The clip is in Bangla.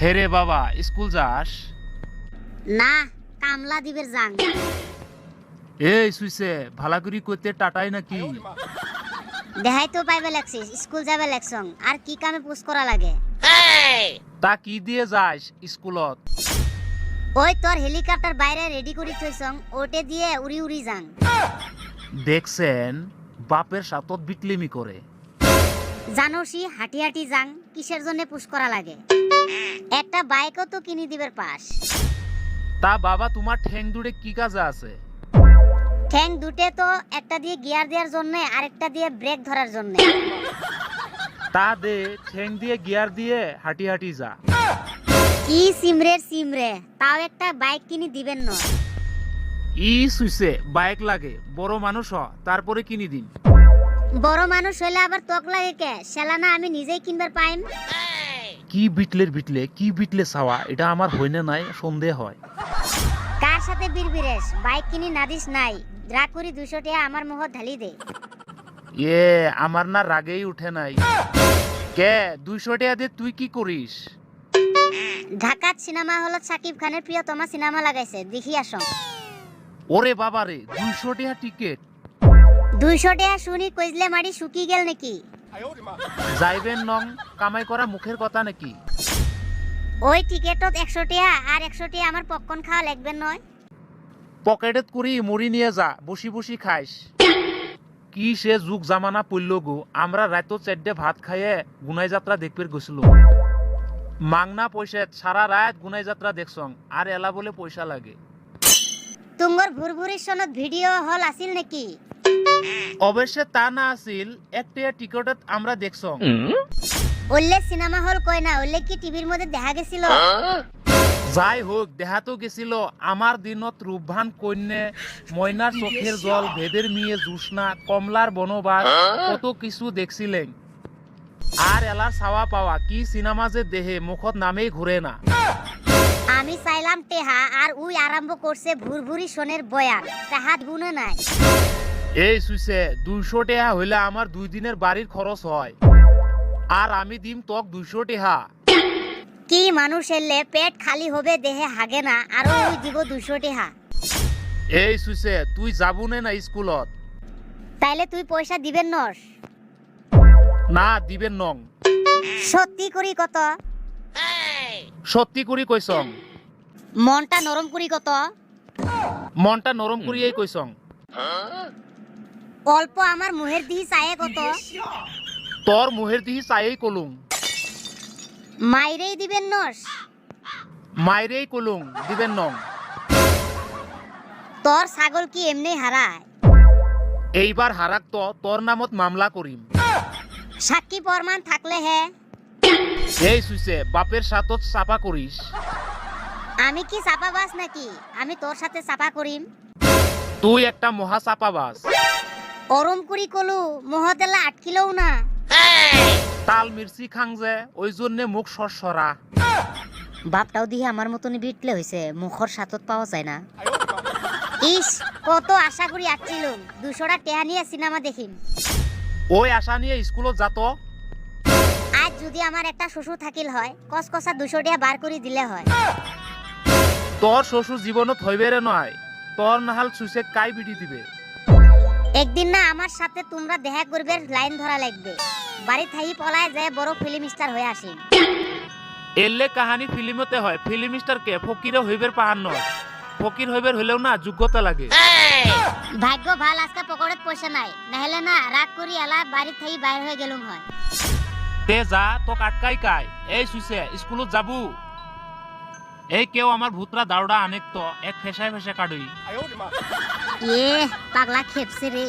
হেরে বাবা স্কুল যাস? না কামলা দিবের যাং এই সুইসে ভালা করি করতে টাটাই নাকি? দেখাই তো পাইবে লাগছিস স্কুল যাবে লাগছং আর কি কামে পুষ করা লাগে? তা কি দিয়ে যাস স্কুলত? ওই তোর হেলিকপ্টার বাইরে রেডি করে থইছং ওটে দিয়ে উড়ি উড়ি যাং। দেখছেন বাপের সাতত বিটলিমি করে। জানোসি হাঁটি হাঁটি যাং কিসের জন্য পুষ করা লাগে? একটা বাইকও তো কিনে দিবের পাস। তা বাবা তোমার ঠ্যাং দূরে কি কাজ আছে? ঠ্যাং দুটে তো একটা দিয়ে গিয়ার দেওয়ার জন্য আরেকটা দিয়ে ব্রেক ধরার জন্য। তা দে ঠ্যাং দিয়ে গিয়ার দিয়ে হাঁটি হাঁটি যা। কি সিমরের সিমরে তাও একটা বাইক কিনে দিবেন না। ই সুইসে বাইক লাগে বড় মানুষ হ তারপরে কিনি দিন বড় মানুষ হইলে আবার তোক লাগে কে? সেলানা আমি নিজেই কিনবার পাইম। কি বিটলের বিটলে কি বিটলে চাওয়া এটা আমার হইনে নাই সন্দেহ হয়। কার সাথে বিড়বিড়েস বাইক কিনি না দিস নাই রাগ করি দুশো টাকা আমার মুহ ঢালি দে। এ আমার না রাগেই উঠে নাই। কে দুইশো টাকা দিয়ে তুই কি করিস? ঢাকাত সিনেমা হলত সাকিব খানের প্রিয়তমা সিনেমা লাগাইছে দেখি আসং। ওরে বাবারে দুইশো টাকা টিকিট। দুইশো টাকা শুনি কইজলে মারি শুকি গেল নাকি? যাইবেন নং কামাই করা মুখের কথা নাকি? ওই টিকেটত একশো টাকা আর একশো টাকা আমার পপকর্ন খাওয়া লাগবে নয়। পকেটত করি মুড়ি নিয়ে যা বসি বসি খাইস। কি সে যুগ জামানা পড়ল গো আমরা রাত চারটে ভাত খাইয়ে গুনাই যাত্রা দেখবে গেছিল। মাংনা পয়সাত সারা রাত গুনাই যাত্রা দেখছং আর এলা বলে পয়সা লাগে। তুঙ্গর ভুরভুরির সনত ভিডিও হল আছিল নাকি? অবশ্যই তা না আছিল একটা টিকটত আমরা দেখছং ওল্লে সিনেমা হল কয় না ওল্লে কি টিভির মধ্যে দেখা গেছিল? যাই হোক দেহাতো গেছিল। আমার দিনত রূপভান কন্যে ময়নার চোখের জল ভেদের মিয়ে জুসনা কমলার বনবাস কত কিছু দেখছিলেন। আর এলার ছাওয়া পাওয়া কি সিনেমা যে দেহে মুখত নামেই ঘুরে না। আমি চাইলাম টেহা আর উই আরম্ভ করছে ভুরভুরি সোনের বয়ান। তাহাত গুনে নাই। এই সুইসে দুইশো টেহা হইলে আমার দুই দিনের বাড়ির খরচ হয়। আর আমি দিম তক দুইশো টেহা। কি মানুষ এলে পেট খালি হবে দেহে হাগে না আরও উই দিব দুশো টেহা। এই সুইসে তুই যাবুনে না স্কুলত? তাইলে তুই পয়সা দিবেন নস? না দিবেন নং। সত্যি করি কত? সত্যি করি কইসং মনটা নরম করি কত? মনটা নরম করিয়াই কইসং অল্প আমার মুহের দিহি চায়ে কত? তোর মুহের দিহি চাইই কলুম মাইরেই দিবেন নস। মাইরেই কলুম দিবেন নং। তোর ছাগল কি এমনি হারায়? এইবার হারাক তো তোর নামত মামলা করিম। সাক্ষী প্রমাণ থাকলে হে। এই সুইসে বাপের সাথত চাপা করিস। আমি কি চাপাবাস নাকি? আমি তোর সাথে চাপা করিম। তুই একটা মহা চাপাবাস অরম করি কলু মহতেলা আটকিলেও না। তাল মির্চি খাং যে ওই জন্যে মুখ সরসরা। বাপটাও দিয়ে আমার মতন বিটলে হয়েছে মুখর সাতত পাওয়া যায় না। ইস কত আশা করি আসছিলুম দুশোটা টেহা নিয়ে সিনেমা দেখিম। ওই আশা নিয়ে স্কুলত যাত আজ যদি আমার একটা শ্বশুর থাকিল হয় কসকসা দুশো টেহা বার করে দিলে হয়। তোর শ্বশুর জীবনত হইবেরে নয় তোর নাহাল সুইসে কাই বিটি দিবে? একদিন না আমার সাথে তোমরা দেখা করবে লাইন ধরা লাগবে। বাড়ি থাই পলায় যায় বড় ফিল্ম স্টার হয়ে আসিম এলে কাহানি ফিল্মতে হয়। ফিল্ম স্টার কে? ফকিরে হইবের পাহান নয় ফকির হইবের হইলেও না যোগ্যতা লাগে। ভাগ্য ভালো আজকে পকেটত পয়সা নাই। নাহলে না রাগ করি এলা বাড়ি থাই বাইর হয়ে গেলুম হয়। তে যা তোক আটকাই কাই। এই সুইসে স্কুলত যাবু। এই কেউ আমার ভূতরা দাউডা আনেক তো এক ফেসায় ফেসে কাটুই এ পাগলা খেপছে রে